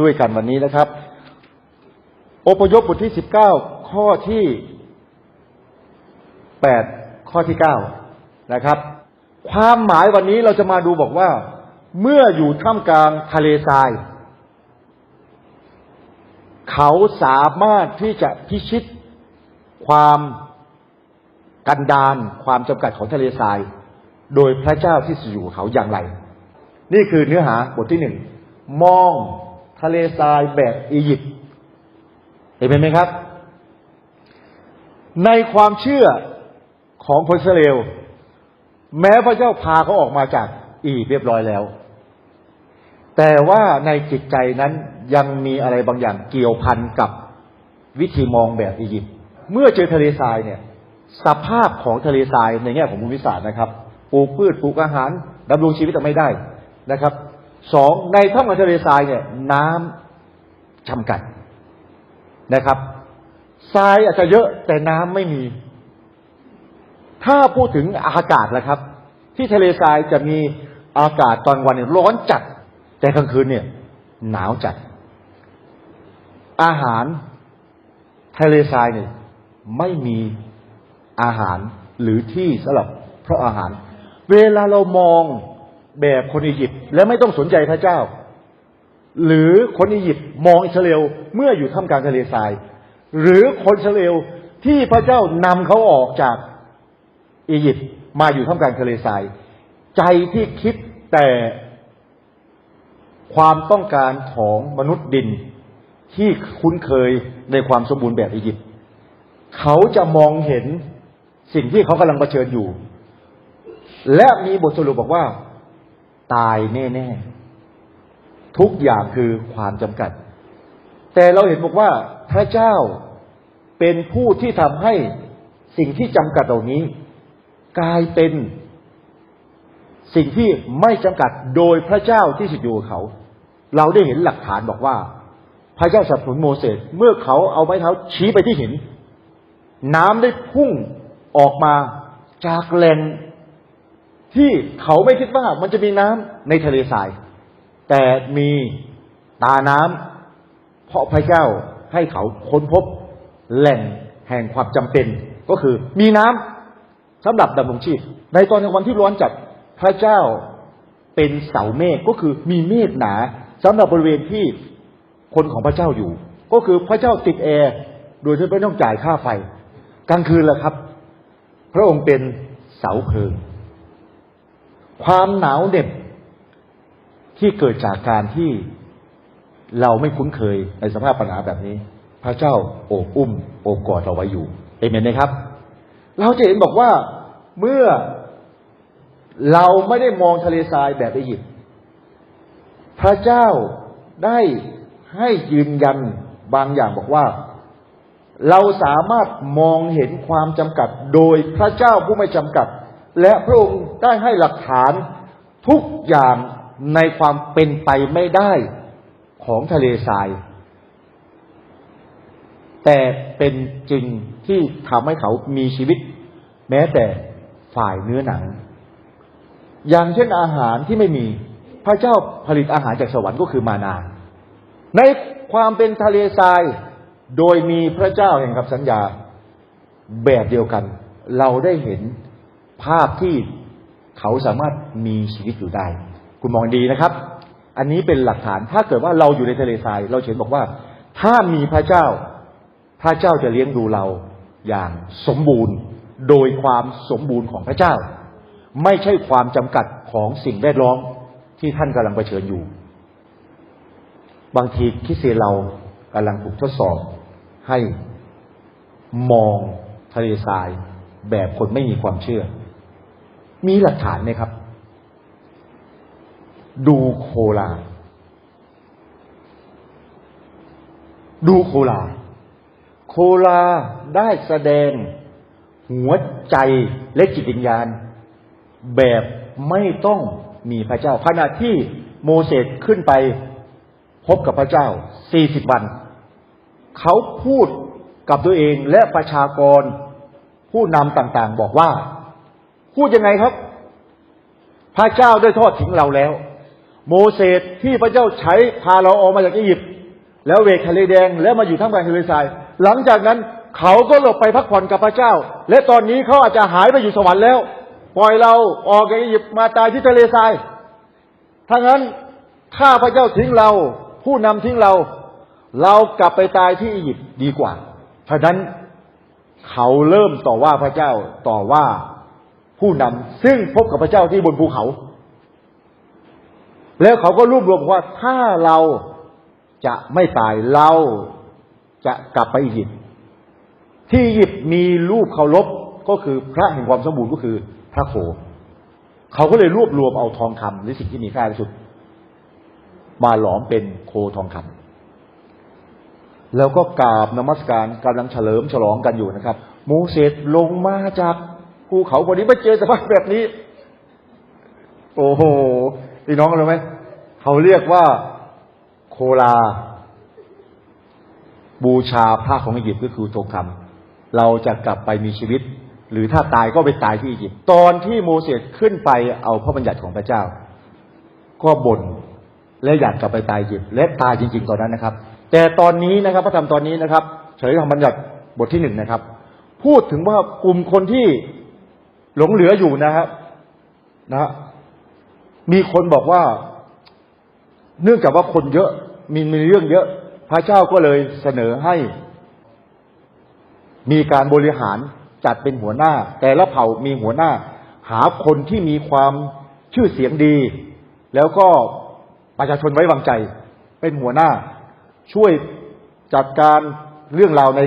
ด้วยกันวันนี้นะครับ อพยพบทที่สิบเก้าข้อที่แปดข้อที่เก้านะครับ ความหมายวันนี้เราจะมาดูบอกว่า เมื่ออยู่ท่ามกลางทะเลทราย เขาสามารถที่จะพิชิตความกันดานความจำกัดของทะเลทราย โดยพระเจ้าที่อยู่เขาอย่างไร นี่คือเนื้อหาบทที่หนึ่งมอง ทะเลทรายแบบอียิปต์เห็นไหมครับ ในความเชื่อของคนอิสเอลแม้พระเจ้าพาเขาออกมาจากอียิปต์เรียบร้อยแล้ว แต่ว่าในจิตใจนั้นยังมีอะไรบางอย่างเกี่ยวพันกับวิธีมองแบบอียิปต์เมื่อเจอทะเลทรายเนี่ย สภาพของทะเลทรายในแง่ของภูมิศาสตร์นะครับปลูกพืชปลูกอาหารดำรงชีวิตแต่ไม่ได้นะครับ สองในท่ามกลางทะเลทรายเนี่ย น้ำจำกัดนะครับทรายอาจจะเยอะแต่น้ำไม่มี ถ้าพูดถึงอากาศนะครับ ที่ทะเลทรายจะมีอากาศตอนวันเนี่ยร้อนจัด แต่กลางคืนเนี่ย หนาวจัด อาหารทะเลทรายเนี่ยไม่มีอาหารหรือที่สำหรับเพราะอาหาร เวลาเรามอง แบบคนอียิปต์และไม่ต้องสนใจพระเจ้า หรือคนอียิปต์มองอิสราเอลเมื่ออยู่ท่ามกลางทะเลทราย หรือคนอิสราเอลที่พระเจ้านำเขาออกจากอียิปต์มาอยู่ท่ามกลางทะเลทราย ใจที่คิดแต่ความต้องการของมนุษย์ดินที่คุ้นเคยในความสมบูรณ์แบบอียิปต์เขาจะมองเห็นสิ่งที่เขากำลังเผชิญอยู่ และมีบทสรุปบอกว่า ตายแน่ๆ ทุกอย่างคือความจำกัด แต่เราเห็นบอกว่าพระเจ้าเป็นผู้ที่ทำให้สิ่งที่จำกัดเหล่านี้ กลายเป็นสิ่งที่ไม่จำกัดโดยพระเจ้าที่สิทธิอยู่เขา เราได้เห็นหลักฐานบอกว่า พระเจ้าสับสนุนโมเสสเมื่อเขาเอาไม้เท้าชี้ไปที่หิน น้ำได้พุ่งออกมาจากแหล่ง ที่เขาไม่คิดว่ามันจะมีน้ำในทะเลทราย แต่มีตาน้ำเพราะพระเจ้าให้เขาค้นพบแหล่งแห่งความจำเป็น ก็คือมีน้ำสำหรับดำรงชีพ ในตอนกลางวันที่ร้อนจัดพระเจ้าเป็นเสาเมฆก็คือมีเมฆหนาสำหรับบริเวณที่คนของพระเจ้าอยู่ ก็คือพระเจ้าติดแอร์โดยที่ไม่ต้องจ่ายค่าไฟ กลางคืนแหละครับ พระองค์เป็นเสาเพลิง ความหนาวเหน็บที่เกิดจากการที่เราไม่คุ้นเคยในสภาพปัญหาแบบนี้ พระเจ้าโอบอุ้ม โอบกอดเราไว้อยู่เอเมนไหมครับ เราจะเห็นบอกว่าเมื่อเราไม่ได้มองทะเลทรายแบบอียิปต์พระเจ้าได้ให้ยืนยันบางอย่างบอกว่า เราสามารถมองเห็นความจำกัด โดยพระเจ้าผู้ไม่จำกัด และพระองค์ได้ให้หลักฐานทุกอย่างในความเป็นไปไม่ได้ของทะเลทราย แต่เป็นจริงที่ทำให้เขามีชีวิต แม้แต่ฝ่ายเนื้อหนัง อย่างเช่นอาหารที่ไม่มีพระเจ้าผลิตอาหารจากสวรรค์ก็คือมานา ในความเป็นทะเลทราย โดยมีพระเจ้าแห่งคำสัญญาแบบเดียวกัน เราได้เห็น ภาพที่เขาสามารถมีชีวิตอยู่ได้ คุณมองดีนะครับ อันนี้เป็นหลักฐานถ้าเกิดว่าเราอยู่ในทะเลทราย เราเห็นบอกว่า ถ้ามีพระเจ้า พระเจ้าจะเลี้ยงดูเราอย่างสมบูรณ์ โดยความสมบูรณ์ของพระเจ้า ไม่ใช่ความจำกัดของสิ่งแวดล้อมที่ท่านกำลังเผชิญอยู่ บางทีคริสเตียเรากำลังถูกทดสอบให้มองทะเลทรายแบบคนไม่มีความเชื่อ มีหลักฐานไหมครับ ดูโคลา ดูโคลา โคลาได้แสดงหัวใจและจิตวิญญาณ แบบไม่ต้องมีพระเจ้าขณะที่โมเสสขึ้นไปพบกับพระเจ้า40วัน เขาพูดกับตัวเองและประชากรผู้นำต่างๆ บอกว่า พูดยังไงครับ พระเจ้าได้ทอดทิ้งเราแล้ว โมเสสที่พระเจ้าใช้พาเราออกมาจากอียิปต์แล้วเวกทะเลแดงแล้วมาอยู่ท่ามกลางทะเลทราย หลังจากนั้นเขาก็หลบไปพักผ่อนกับพระเจ้า และตอนนี้เขาอาจจะหายไปอยู่สวรรค์แล้ว ปล่อยเราออกจากอียิปต์มาตายที่ทะเลทรายถ้างั้นถ้าพระเจ้าทิ้งเรา ผู้นำทิ้งเรา เรากลับไปตายที่อียิปต์ดีกว่าฉะนั้นเขาเริ่มต่อว่าพระเจ้าต่อว่า ผู้นำซึ่งพบกับพระเจ้าที่บนภูเขา แล้วเขาก็รวบรวมว่าถ้าเราจะไม่ตายเราจะกลับไปอียิปต์ที่อียิปต์มีรูปเคารพก็คือพระแห่งความสมบูรณ์ก็คือพระโค เขาก็เลยรวบรวมเอาทองคำหรือสิ่งที่มีค่าที่สุด มาหลอมเป็นโคทองคำแล้วก็กราบนมัสการกำลังเฉลิมฉลองกันอยู่นะครับ โมเสสลงมาจาก ภูเขาวันนี้ไม่เจอสภาพแบบนี้ โอ้โหพี่น้องรู้ไหมเขาเรียกว่าโคลา บูชาพระของอียิปต์ก็คือทองคำเราจะกลับไปมีชีวิต หรือถ้าตายก็ไปตายที่อียิปต์ตอนที่โมเสสขึ้นไปเอาพระบัญญัติของพระเจ้า ก็บ่นและอยากกลับไปตายอียิปต์และตายจริง ๆ ตอนนั้นนะครับ แต่ตอนนี้นะครับพระธรรมตอนนี้นะครับเฉลยธรรมบัญญัติบทที่หนึ่งนะครับ พูดถึงว่ากลุ่มคนที่ หลงเหลืออยู่นะครับนะ มีคนบอกว่า เนื่องจากว่าคนเยอะ มีมีเรื่องเยอะ พระเจ้าก็เลยเสนอให้ มีการบริหารจัดเป็นหัวหน้า แต่ละเผ่ามีหัวหน้า หาคนที่มีความชื่อเสียงดี แล้วก็ประชาชนไว้วางใจ เป็นหัวหน้า ช่วยจัดการเรื่องราวใน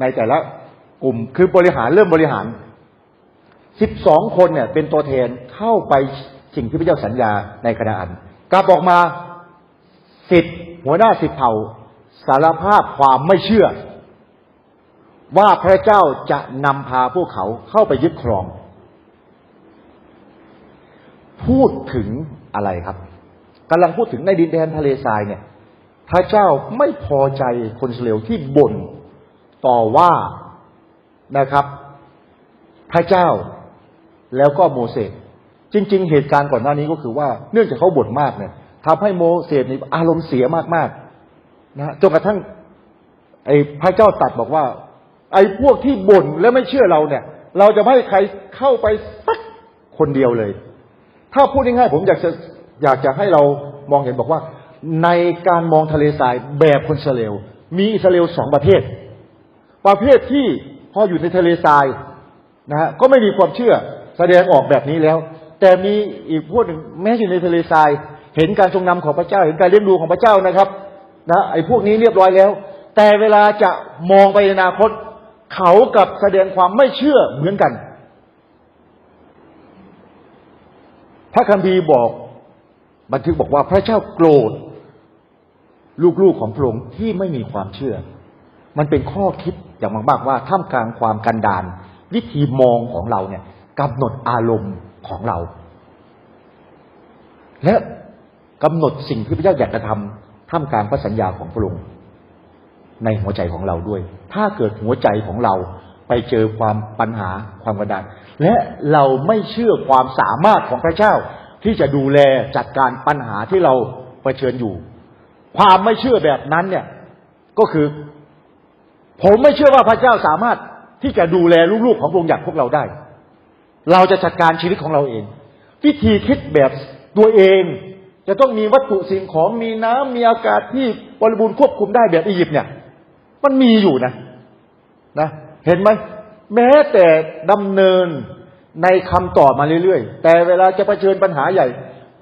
ในแต่ละกลุ่มคือบริหารเริ่มบริหาร สิบสองคนเนี่ยเป็นตัวแทนเข้าไปสิ่งที่พระเจ้าสัญญาในคณะอันกลับออกมาสิทธิ์หัวหน้าสิบเผ่าสารภาพความไม่เชื่อ ว่าพระเจ้าจะนำพาพวกเขาเข้าไปยึดครอง พูดถึงอะไรครับกำลังพูดถึงในดินแดนทะเลทรายเนี่ย พระเจ้าไม่พอใจคนอิสราเอลที่บ่นต่อว่านะครับ พระเจ้า แล้วก็โมเสสจริง ๆ เหตุการณ์ก่อนหน้านี้ก็คือว่าเนื่องจากเขาบ่นมากเนี่ยทำให้โมเสสนี่อารมณ์เสียมากๆนะจนกระทั่ง ไอ้พระเจ้าตัดบอกว่า ไอ้พวกที่บ่นและไม่เชื่อเราเนี่ย เราจะไม่ให้ใครเข้าไปสักคนเดียวเลย ถ้าพูดง่ายๆผมอยากจะอยากจะให้เรามองเห็นบอกว่า ในการมองทะเลทรายแบบคนสเอลมีอิสราเอลสองประเภทประเภทที่พออยู่ในทะเลทรายนะฮะก็ไม่มีความเชื่อ แสดงออกแบบนี้แล้ว แต่มีอีกพวกหนึ่งแม้อยู่ในทะเลทราย เห็นการทรงนำของพระเจ้า เห็นการเลี้ยงดูของพระเจ้านะครับนะไอ้พวกนี้เรียบร้อยแล้ว แต่เวลาจะมองไปในอนาคต เขากับแสดงความไม่เชื่อเหมือนกัน พระคัมภีร์บอก บันทึกบอกว่าพระเจ้าโกรธลูกๆของพระองค์ที่ไม่มีความเชื่อ มันเป็นข้อคิดอย่างมากๆว่าท่ามกลางความกันดานวิธีมองของเราเนี่ย กำหนดอารมณ์ของเรา และกำหนดสิ่งที่พระเจ้าอยากจะทำท่ามกลางพระสัญญาของพระองค์ในหัวใจของเราด้วย ถ้าเกิดหัวใจของเราไปเจอความปัญหาความกระดานและเราไม่เชื่อความสามารถของพระเจ้า ที่จะดูแลจัดการปัญหาที่เราเผชิญอยู่ ความไม่เชื่อแบบนั้นเนี่ยก็คือ ผมไม่เชื่อว่าพระเจ้าสามารถที่จะดูแลลูกๆของพระองค์อย่างพวกเราได้ เราจะจัดการชีวิตของเราเอง วิธีคิดแบบตัวเอง จะต้องมีวัตถุสิ่งของมีน้ำมีอากาศที่บริบูรณ์ควบคุมได้แบบอียิปต์เนี่ย มันมีอยู่นะนะเห็นไหมแม้แต่ดำเนินในคำตอบมาเรื่อยๆ แต่เวลาจะะเผชิญปัญหาใหญ่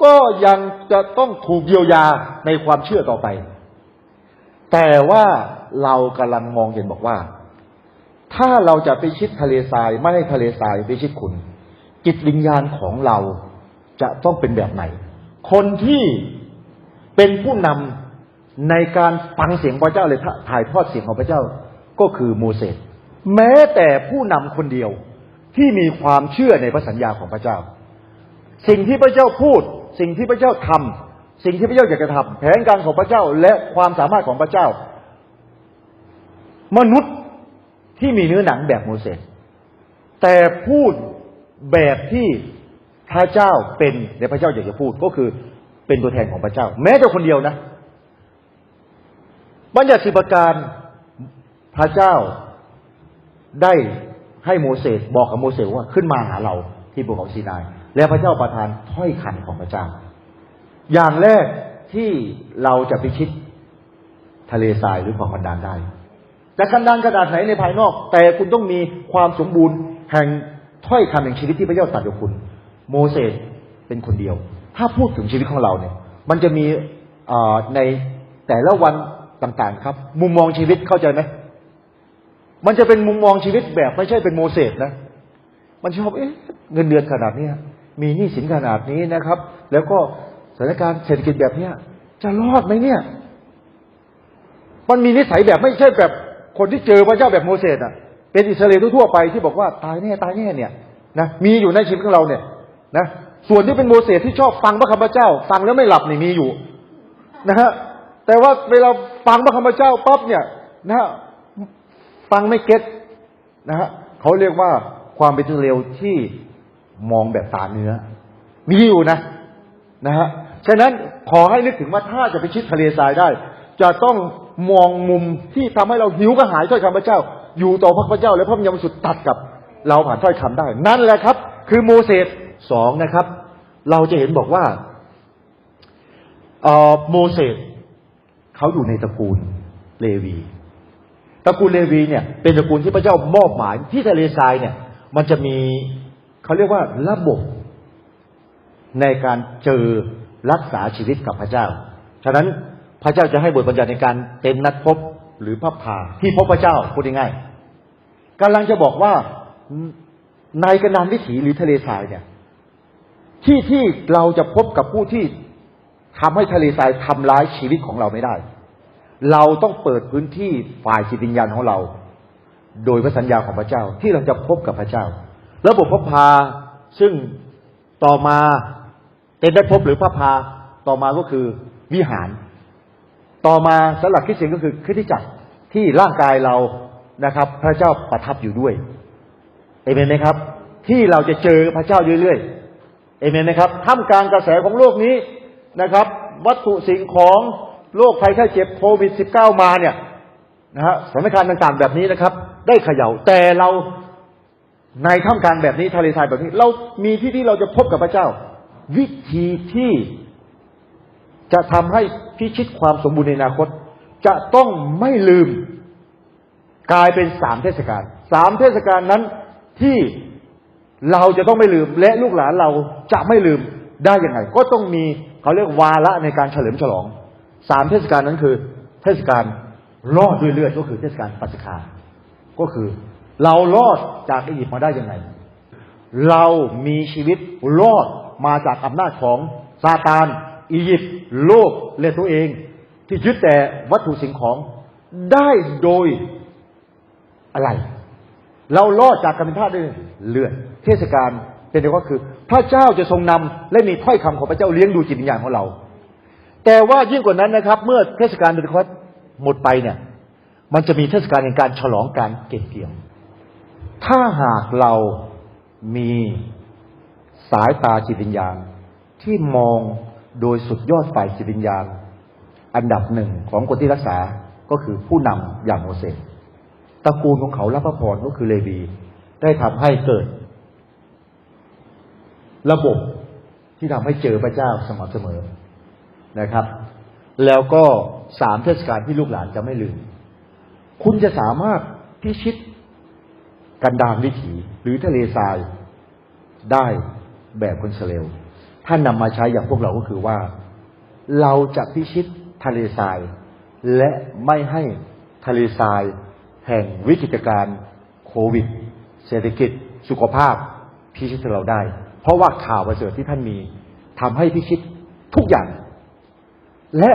ก็ยังจะต้องถูกเยียวยาในความเชื่อต่อไป แต่ว่าเรากำลังมองเห็นบอกว่า ถ้าเราจะไปชิดทะเลทรายไม่ให้ทะเลทรายไปชิดคุณ จิตวิญญาณของเราจะต้องเป็นแบบไหน คนที่เป็นผู้นำในการฟังเสียงพระเจ้าเลยถ่ายทอดเสียงของพระเจ้าก็คือโมเสสแม้แต่ผู้นำคนเดียวที่มีความเชื่อในพระสัญญาของพระเจ้า สิ่งที่พระเจ้าพูด สิ่งที่พระเจ้าทำสิ่งที่พระเจ้าอยากจะทำแผนการของพระเจ้าและความสามารถของพระเจ้า มนุษย์ที่มีเนื้อหนังแบบโมเสสแต่พูด แบบที่พระเจ้าเป็นในพระเจ้าอยากจะพูดก็คือเป็นตัวแทนของพระเจ้า แม้แต่คนเดียวนะ บัญญัติสิบประการพระเจ้าได้ให้โมเสสบอกกับโมเสสว่าขึ้นมาหาเราที่ภูเขาซีนาย และพระเจ้าประทานถ้อยคำของพระเจ้า อย่างแรกที่เราจะพิชิตทะเลทรายหรือความกันดานได้จะกันดานขนาดไหนในภายนอก แต่คุณต้องมีความสมบูรณ์แห่ง ถ้อยคำแห่งชีวิตที่พระเจ้าตรัสกับคุณ โมเสสเป็นคนเดียว ถ้าพูดถึงชีวิตของเราเนี่ย มันจะมีในแต่ละวันต่างๆครับ มุมมองชีวิตเข้าใจไหมมันจะเป็นมุมมองชีวิตแบบไม่ใช่เป็นโมเสสนะ มันชอบเอ๊ะเงินเดือนขนาดเนี้ยมีหนี้สินขนาดนี้นะครับ แล้วก็สถานการณ์เศรษฐกิจแบบเนี้ยจะรอดไหมเนี่ย มันมีนิสัยแบบไม่ใช่แบบคนที่เจอพระเจ้าแบบโมเสสอะ เป็นอิสราเอลทั่วไปที่บอกว่าตายแน่ตายแน่เนี่ยนะมีอยู่ในชีวิตของเราเนี่ยนะส่วนที่เป็นโมเสสที่ชอบฟังพระคำพระเจ้า ฟังแล้วไม่หลับนี่มีอยู่นะฮะแต่ว่าเวลาฟังพระคำพระเจ้าปั๊บเนี่ยนะฮะฟังไม่เก็ตนะฮะเขาเรียกว่าความเป็นเร็วที่มองแบบตาเนื้อ มีอยู่นะนะฮะฉะนั้นขอให้นึกถึงว่าถ้าจะไปชิดทะเลทรายได้ จะต้องมองมุมที่ทำให้เราหิวกระหายถ้อยคำพระเจ้า อยู่ต่อพระเจ้า และพระวิญญาณบริสุทธิ์ตัดกับเราผ่านถ้อยคำได้ นั่นแหละครับ คือโมเสสสองนะครับ เราจะเห็นบอกว่าโมเสสเขาอยู่ในตระกูลเลวีตระกูลเลวีเนี่ยเป็นตระกูลที่พระเจ้ามอบหมายที่ทะเลทรายเนี่ย มันจะมีเขาเรียกว่าระบบในการเจอรักษาชีวิตกับพระเจ้า ฉะนั้นพระเจ้าจะให้บทบัญญัติในการเป็นนัดพบ หรือพระพาที่พบพระเจ้าพูดง่ายๆกำลังจะบอกว่าในกระนานวิถีหรือทะเลทรายเนี่ย ที่ที่เราจะพบกับผู้ที่ทำให้ทะเลทรายทำร้ายชีวิตของเราไม่ได้ เราต้องเปิดพื้นที่ฝ่ายจิตวิญญาณของเรา โดยพระสัญญาของพระเจ้าที่เราจะพบกับพระเจ้า ระบบพระพาซึ่งต่อมาเป็นได้พบหรือพระพาต่อมาก็คือวิหาร ต่อมาสำหรับคริสเตียนก็คือคริสตจักรที่ร่างกายเรานะครับ พระเจ้าประทับอยู่ด้วยเอเมนไหมครับ ที่เราจะเจอพระเจ้าเรื่อยๆเอเมนไหมครับท่ามกลางกระแสของโลกนี้นะครับ วัตถุสิ่งของโรคภัยไข้เจ็บโควิด -19 มาเนี่ยนะฮะสถานการณ์ต่างๆแบบนี้นะครับ ได้เขย่าแต่เราในท่ามกลางแบบนี้ทะเลทรายแบบนี้ เรามีที่ที่เราจะพบกับพระเจ้า วิธีที่ จะทำให้พิชิตความสมบูรณ์ในอนาคต จะต้องไม่ลืมกลายเป็นสามเทศกาลสามเทศกาลนั้นที่เราจะต้องไม่ลืม และลูกหลานเราจะไม่ลืมได้ยังไง ก็ต้องมีเขาเรียกวาระในการเฉลิมฉลองสามเทศกาลนั้นคือ เทศกาลรอดด้วยเลือดก็คือเทศกาลปัสกาก็คือ เรารอดจากอียิปต์มาได้ยังไง เรามีชีวิตรอดมาจากอำนาจของซาตาน อียิปต์โลกและตัวเอง ที่ยึดแต่วัตถุสิ่งของได้โดยอะไร เรารอดจากการเป็นทาสด้วยเลือดเทศกาลเป็นเดียวก็คือ พระเจ้าจะทรงนำและมีถ้อยคำของพระเจ้าเลี้ยงดูจิตวิญญาณของเรา แต่ว่ายิ่งกว่านั้นนะครับ เมื่อเทศกาลเบนคอสหมดไปเนี่ย มันจะมีเทศกาลแห่งการฉลองการเก็บเกี่ยว ถ้าหากเรามีสายตาจิตวิญญาณที่มอง โดยสุดยอดฝ่ายจิตวิญญาณ อันดับหนึ่งของคนที่รักษาก็คือผู้นำอย่างโมเสสตระกูลของเขารับพระพรก็คือเลวี ได้ทำให้เกิด ระบบที่ทำให้เจอพระเจ้าสม่ำเสมอนะครับ แล้วก็สามเทศกาลที่ลูกหลานจะไม่ลืม คุณจะสามารถพิชิตกันดารวิถีหรือทะเลทรายได้แบบคนเสเลว ท่านนำมาใช้อย่างพวกเราก็คือว่า เราจะพิชิตทะเลทราย และไม่ให้ทะเลทราย แห่งวิกฤตการณ์โควิด เศรษฐกิจ สุขภาพพิชิตเราได้ เพราะว่าข่าวประเสริฐที่ท่านมีทำให้พิชิตทุกอย่าง และ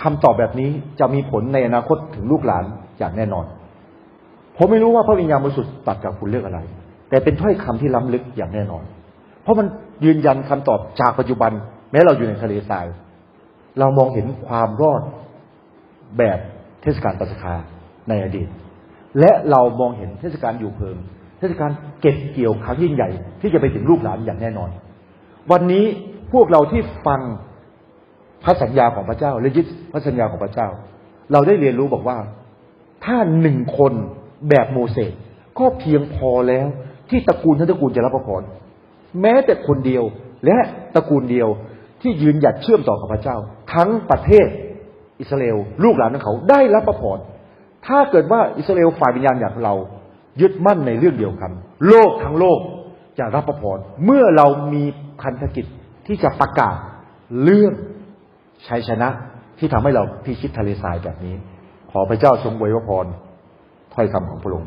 คำตอบแบบนี้จะมีผลในอนาคตถึงลูกหลานอย่างแน่นอนผมไม่รู้ว่าพระวิญญาณบริสุทธิ์ตัดกับคุณเรื่องอะไร แต่เป็นถ้อยคำที่ล้ำลึกอย่างแน่นอน เพราะมัน ยืนยันคำตอบจากปัจจุบัน แม้เราอยู่ในทะเลทราย เรามองเห็นความรอดแบบเทศกาลปัสกาในอดีต และเรามองเห็นเทศกาลอยู่เพิง เทศกาลเก็บเกี่ยวครั้งยิ่งใหญ่ ที่จะไปถึงลูกหลานอย่างแน่นอน วันนี้พวกเราที่ฟังพระสัญญาของพระเจ้าและยึดพระสัญญาของพระเจ้า เราได้เรียนรู้บอกว่า ถ้าหนึ่งคนแบบโมเสสก็เพียงพอแล้วที่ตระกูลทั้งตระกูลจะรับพระพร แม้แต่คนเดียวและตระกูลเดียวที่ยืนหยัดเชื่อมต่อกับพระเจ้า ทั้งประเทศอิสราเอลลูกหลานของเขาได้รับพระพรถ้าเกิดว่าอิสราเอลฝ่ายวิญญาณอย่างเรา ยึดมั่นในเรื่องเดียวกันโลกทั้งโลกจะรับพระพรเมื่อเรามีพันธกิจที่จะประกาศเรื่องชัยชนะที่ทำให้เราพิชิตทะเลทรายแบบนี้ ขอพระเจ้าทรงไวยพรถ้อยคำของพระองค์